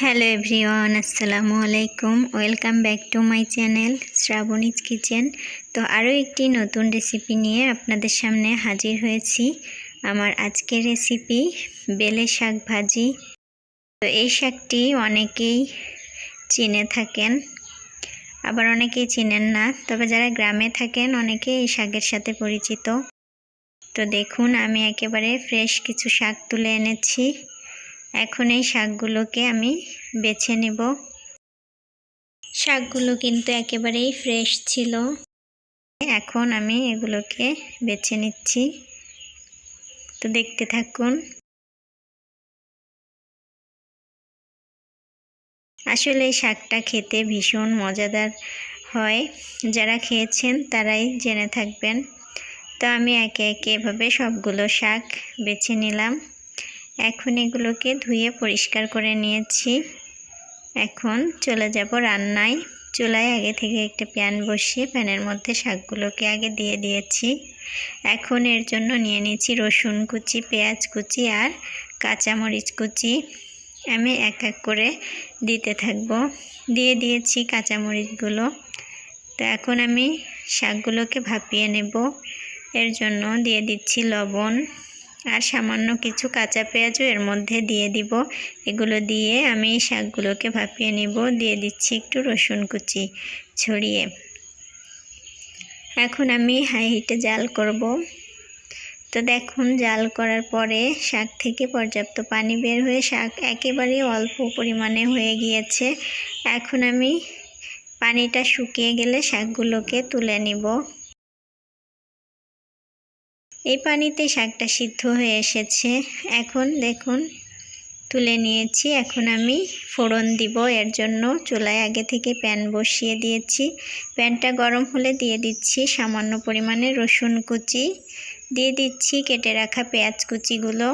Hello everyone, আসসালামু আলাইকুম। Welcome back to my channel Shrabani's kitchen. তো আরও একটি নতুন রেসিপি নিয়ে আপনাদের সামনে হাজির হয়েছি। আমার আজকের রেসিপি বেলে শাক ভাজি। তো এই শাকটি অনেকেই চিনে থাকেন, আবার অনেকেই চিনেন না। তবে যারা গ্রামে থাকেন, অনেকে এই শাকের সাথে পরিচিত। তো দেখুন, আমি একেবারে ফ্রেশ কিছু শাক তুলে এনেছি। এখন এই শাকগুলোকে আমি বেছে নেব। শাকগুলো কিন্তু একেবারেই ফ্রেশ ছিল। এখন আমি এগুলোকে বেছে নিচ্ছি। তো দেখতে থাকুন। আসলে এই শাকটা খেতে ভীষণ মজাদার হয়। যারা খেয়েছেন তারাই জেনে থাকবেন। তো আমি একে একে এভাবে সবগুলো শাক বেছে নিলাম। এখন এগুলোকে ধুয়ে পরিষ্কার করে নিয়েছি। এখন চলে যাব রান্নায়। চুলায় আগে থেকে একটা প্যান বসিয়ে প্যানের মধ্যে শাকগুলোকে আগে দিয়ে দিয়েছি। এখন এর জন্য নিয়ে নিয়েছি রসুন কুচি, পেঁয়াজ কুচি আর কাঁচামরিচ কুচি। আমি এক এক করে দিতে থাকব। দিয়ে দিয়েছি কাঁচামরিচগুলো। তো এখন আমি শাকগুলোকে ভাপিয়ে নেব। এর জন্য দিয়ে দিচ্ছি লবণ। আর সামান্য কিছু কাঁচা পেঁয়াজও এর মধ্যে দিয়ে দিব। এগুলো দিয়ে আমি শাকগুলোকে ভাপিয়ে নিব। দিয়ে দিচ্ছি একটু রসুন কুচি ছড়িয়ে। এখন আমি হাই হিটে জাল করব। তো দেখুন, জাল করার পরে শাক থেকে পর্যাপ্ত পানি বের হয়ে শাক একেবারে অল্প পরিমাণে হয়ে গিয়েছে। এখন আমি পানিটা শুকিয়ে গেলে শাকগুলোকে তুলে নিব। এই পানিতে শাকটা সিদ্ধ হয়ে এসেছে। এখন দেখুন, তুলে নিয়েছি। এখন আমি ফোড়ন দিব। এর জন্য চুলায় আগে থেকে প্যান বসিয়ে দিয়েছি। প্যানটা গরম হলে দিয়ে দিচ্ছি সামান্য পরিমাণে রসুন কুচি। দিয়ে দিচ্ছি কেটে রাখা পেঁয়াজ কুচিগুলো।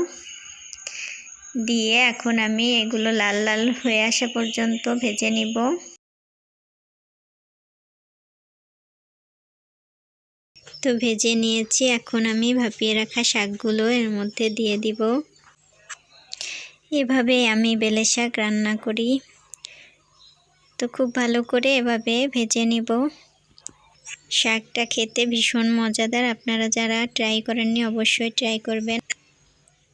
দিয়ে এখন আমি এগুলো লাল লাল হয়ে আসা পর্যন্ত ভেজে নিব। তো ভেজে নিয়েছি। এখন আমি ভাপিয়ে রাখা শাকগুলো এর মধ্যে দিয়ে দিব। এভাবে আমি বেলে শাক রান্না করি। তো খুব ভালো করে এভাবে ভেজে নিব। শাকটা খেতে ভীষণ মজাদার। আপনারা যারা ট্রাই করেননি, অবশ্যই ট্রাই করবেন।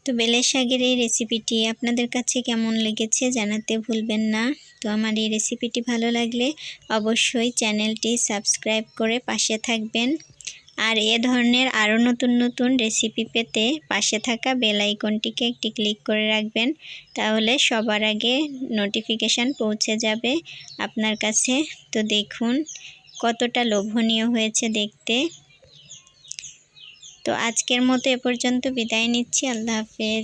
তো বেলে শাকের এই রেসিপিটি আপনাদের কাছে কেমন লেগেছে জানাতে ভুলবেন না। তো আমার এই রেসিপিটি ভালো লাগলে অবশ্যই চ্যানেলটি সাবস্ক্রাইব করে পাশে থাকবেন। আর এ ধরনের আরও নতুন নতুন রেসিপি পেতে পাশে থাকা বেল আইকনটিকে একটি ক্লিক করে রাখবেন। তাহলে সবার আগে নোটিফিকেশান পৌঁছে যাবে। আপনার কাছে তো দেখুন কতটা লোভনীয় হয়েছে দেখতে। তো আজকের মতো এ পর্যন্ত বিদায় নিচ্ছি। আল্লাহ হাফেজ।